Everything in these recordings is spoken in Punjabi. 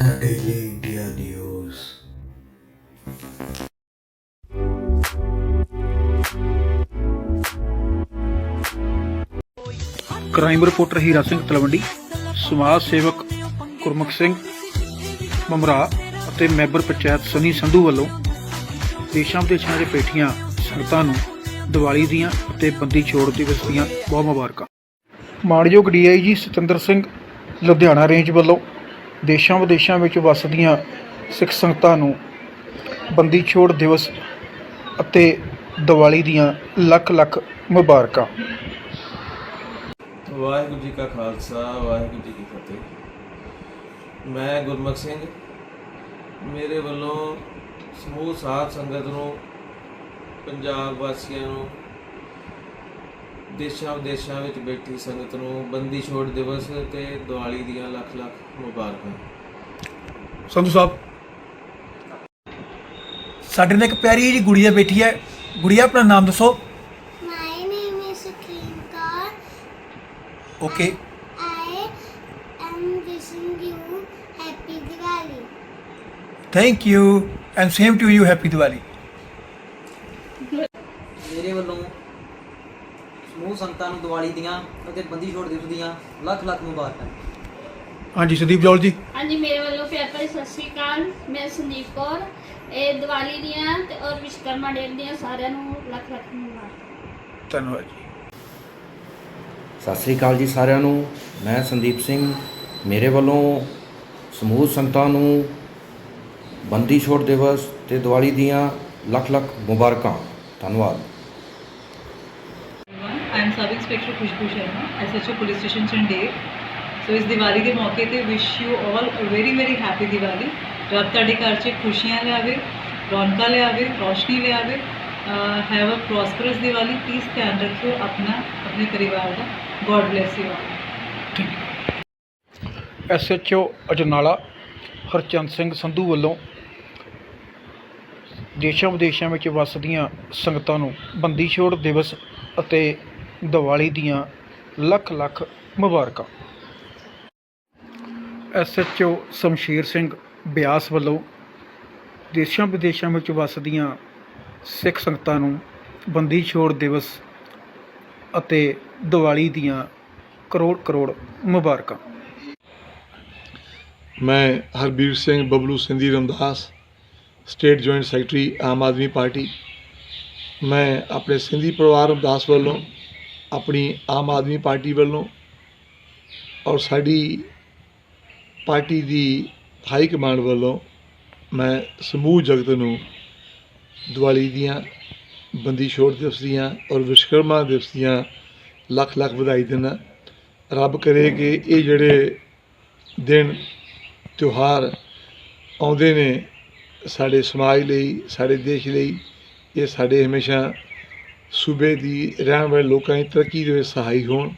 The Daily crime reporter Heera Singh Talwandi ਸਮਾਜ ਸੇਵਕ ਗੁਰਮੁਖ ਸਿੰਘ ਮਮਰਾ ਅਤੇ ਮੈਂਬਰ ਪੰਚਾਇਤ ਸਨੀ ਸੰਧੂ ਵੱਲੋਂ ਦੇਸ਼ਾਂ ਵਿਦੇਸ਼ਾਂ ਦੇ ਪੇਠੀਆਂ ਸੰਗਤਾਂ ਨੂੰ ਦੀਵਾਲੀ ਦੀਆਂ ਅਤੇ ਬੰਦੀ ਛੋੜ ਦਿਵਸ ਦੀਆਂ ਬਹੁਤ ਮੁਬਾਰਕਾਂ। ਮਾਣਯੋਗ ਡੀਆਈਜੀ ਸਤਿੰਦਰ ਸਿੰਘ, ਲੁਧਿਆਣਾ ਰੇਂਜ ਵੱਲੋਂ ਦੇਸ਼ਾਂ ਵਿਦੇਸ਼ਾਂ ਵਿੱਚ ਵੱਸਦੀਆਂ ਸਿੱਖ ਸੰਗਤਾਂ ਨੂੰ ਬੰਦੀ ਛੋੜ ਦਿਵਸ ਅਤੇ ਦੀਵਾਲੀ ਦੀਆਂ ਲੱਖ ਲੱਖ ਮੁਬਾਰਕਾਂ। ਵਾਹਿਗੁਰੂ ਜੀ ਕਾ ਖਾਲਸਾ, ਵਾਹਿਗੁਰੂ ਜੀ ਕੀ ਫਤਿਹ। ਮੈਂ ਗੁਰਮੁਖ ਸਿੰਘ, ਮੇਰੇ ਵੱਲੋਂ ਸਮੂਹ ਸਾਧ ਸੰਗਤ ਨੂੰ, ਪੰਜਾਬ ਵਾਸੀਆਂ ਨੂੰ ਦੇਸ਼ਾਂ ਵਿਦੇਸ਼ਾਂ ਵਿੱਚ ਬੈਠੀ ਸੰਗਤ ਨੂੰ ਬੰਦੀ ਛੋੜ ਦਿਵਸ ਤੇ ਦੀਵਾਲੀ ਦੀਆਂ ਲੱਖ ਲੱਖ ਮੁਬਾਰਕਾਂ। ਸੰਧੂ ਸਾਹਿਬ। ਸਾਡੇ ਨਾਲ ਇੱਕ ਪਿਆਰੀ ਜਿਹੀ ਗੁੜੀਆ ਬੈਠੀ ਹੈ। ਗੁੜੀਆ ਆਪਣਾ ਨਾਮ ਦੱਸੋ। My name is Sakeen Kaur. Okay I am wishing you happy Diwali. Thank you and same to you happy Diwali ਮੇਰੇ ਵੱਲੋਂ ਸਮੂਹ ਸੰਗਤਾਂ ਨੂੰ ਦੀਵਾਲੀ ਦੀਆਂ ਅਤੇ ਬੰਦੀ ਛੋੜ ਦਿਵਸ ਦੀਆਂ ਲੱਖ ਲੱਖ ਮੁਬਾਰਕਾਂ। ਹਾਂਜੀ ਸੰਦੀਪ ਜੌਲ ਜੀ। ਹਾਂਜੀ ਮੇਰੇ ਵੱਲੋਂ ਪਿਆਰ ਭਰੀ ਸਤਿ ਸ਼੍ਰੀ ਅਕਾਲ। ਮੈਂ ਸੰਦੀਪ ਕੌਰ। ਇਹ ਦੀਵਾਲੀ ਦੀਆਂ ਤੇ ਔਰ ਵਿਸ਼ਕਰਮਾ ਡੇ ਦੀਆਂ ਸਾਰਿਆਂ ਨੂੰ ਲੱਖ ਲੱਖ ਮੁਬਾਰਕਾਂ। ਧੰਨਵਾਦ ਜੀ। ਸਤਿ ਸ੍ਰੀ ਅਕਾਲ ਜੀ ਸਾਰਿਆਂ ਨੂੰ। ਮੈਂ ਸੰਦੀਪ ਸਿੰਘ। ਮੇਰੇ ਵੱਲੋਂ ਸਮੂਹ ਸੰਗਤਾਂ ਨੂੰ ਬੰਦੀ ਛੋੜ ਦਿਵਸ ਤੇ ਦੀਵਾਲੀ ਦੀਆਂ ਲੱਖ ਲੱਖ ਮੁਬਾਰਕਾਂ। ਧੰਨਵਾਦ। Sub inspector Khushboo Sharma SHO police station Chandel so ਇਸ ਦੀਵਾਲੀ ਦੇ ਮੌਕੇ ਤੇ wish you all a very very happy Diwali ਰੱਬ ਤੁਹਾਡੇ ਘਰ 'ਚ ਖੁਸ਼ੀਆਂ ਲਿਆਵੇ ਰੌਣਕਾਂ ਲਿਆਵੇ ਰੋਸ਼ਨੀ ਲਿਆਵੇ have a prosperous Diwali please ਧਿਆਨ ਰੱਖਿਓ ਆਪਣਾ ਆਪਣੇ ਪਰਿਵਾਰ ਦਾ god bless you all SHO Ajnala Harchand Singh Sandhu ਵੱਲੋਂ ਦੇਸ਼ਾਂ ਵਿਦੇਸ਼ਾਂ ਵਿੱਚ ਵੱਸਦੀਆਂ ਸੰਗਤਾਂ ਨੂੰ ਬੰਦੀ ਛੋੜ ਦਿਵਸ ਅਤੇ ਦੀਵਾਲੀ ਦੀਆਂ ਲੱਖ ਲੱਖ ਮੁਬਾਰਕਾਂ। ਐਸਐਚਓ ਸ਼ਮਸ਼ੀਰ ਸਿੰਘ ਬਿਆਸ ਵੱਲੋਂ ਦੇਸ਼ਾਂ ਵਿਦੇਸ਼ਾਂ ਵਿੱਚ ਵਸਦੀਆਂ ਸਿੱਖ ਸੰਗਤਾਂ ਨੂੰ ਬੰਦੀ ਛੋੜ ਦਿਵਸ ਅਤੇ ਦੀਵਾਲੀ ਦੀਆਂ ਕਰੋੜ ਕਰੋੜ ਮੁਬਾਰਕਾਂ। ਮੈਂ Harbir Singh Bablu Sindhi Ramdas, state joint secretary Aam Aadmi party. ਮੈਂ ਆਪਣੇ ਸਿੰਧੀ ਪਰਿਵਾਰ ਰਮਦਾਸ ਵੱਲੋਂ ਆਪਣੀ ਆਮ ਆਦਮੀ ਪਾਰਟੀ ਵੱਲੋਂ ਔਰ ਸਾਡੀ ਪਾਰਟੀ ਦੀ ਹਾਈ ਕਮਾਂਡ ਵੱਲੋਂ ਮੈਂ ਸਮੂਹ ਜਗਤ ਨੂੰ ਦੀਵਾਲੀ ਦੀਆਂ ਬੰਦੀ ਛੋੜ ਦਿਵਸ ਦੀਆਂ ਔਰ ਵਿਸ਼ਵਕਰਮਾ ਦਿਵਸ ਦੀਆਂ ਲੱਖ ਲੱਖ ਵਧਾਈ ਦਿੰਦਾ ਰੱਬ ਕਰੇ ਕਿ ਇਹ ਜਿਹੜੇ ਦਿਨ, ਤਿਉਹਾਰ ਆਉਂਦੇ ਨੇ ਸਾਡੇ ਸਮਾਜ ਲਈ, ਸਾਡੇ ਦੇਸ਼ ਲਈ, ਇਹ ਸਾਡੇ ਹਮੇਸ਼ਾ ਸੂਬੇ ਦੀ ਰਹਿਣ ਵਾਲੇ ਲੋਕਾਂ ਦੀ ਤਰੱਕੀ ਦੇ ਵਿੱਚ ਸਹਾਈ ਹੋਣ,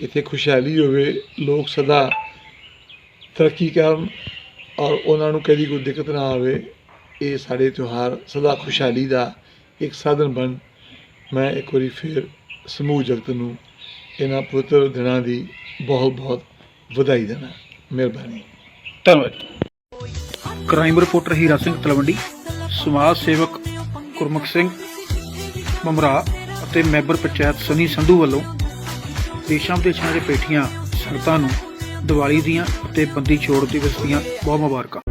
ਇੱਥੇ ਖੁਸ਼ਹਾਲੀ ਹੋਵੇ, ਲੋਕ ਸਦਾ ਤਰੱਕੀ ਕਰਨ ਔਰ ਉਹਨਾਂ ਨੂੰ ਕਦੀ ਕੋਈ ਦਿੱਕਤ ਨਾ ਆਵੇ, ਇਹ ਸਾਡੇ ਤਿਉਹਾਰ ਸਦਾ ਖੁਸ਼ਹਾਲੀ ਦਾ ਇੱਕ ਸਾਧਨ ਬਣ। ਮੈਂ ਇੱਕ ਵਾਰੀ ਫਿਰ ਸਮੂਹ ਜਗਤ ਨੂੰ ਇਹਨਾਂ ਪਵਿੱਤਰ ਦਿਨਾਂ ਦੀ ਬਹੁਤ ਬਹੁਤ ਵਧਾਈ ਦੇਣਾ। ਮਿਹਰਬਾਨੀ। ਧੰਨਵਾਦ। ਕ੍ਰਾਈਮ ਰਿਪੋਰਟਰ ਹੀਰਾ ਸਿੰਘ ਤਲਵੰਡੀ, ਸਮਾਜ ਸੇਵਕ ਗੁਰਮੁਖ ਸਿੰਘ ਮਮਰਾ ਅਤੇ ਮੈਂਬਰ ਪੰਚਾਇਤ ਸਨੀ ਸੰਧੂ ਵੱਲੋਂ ਦੇਸ਼ਾਂ ਵਿਦੇਸ਼ਾਂ ਦੇ ਪੇਠੀਆਂ, ਸੰਗਤਾਂ ਨੂੰ ਦੀਵਾਲੀ ਦੀਆਂ ਅਤੇ ਬੰਦੀ ਛੋੜ ਦਿਵਸ ਦੀਆਂ ਬਹੁਤ ਮੁਬਾਰਕਾਂ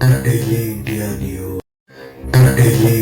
The Daily India News. The Daily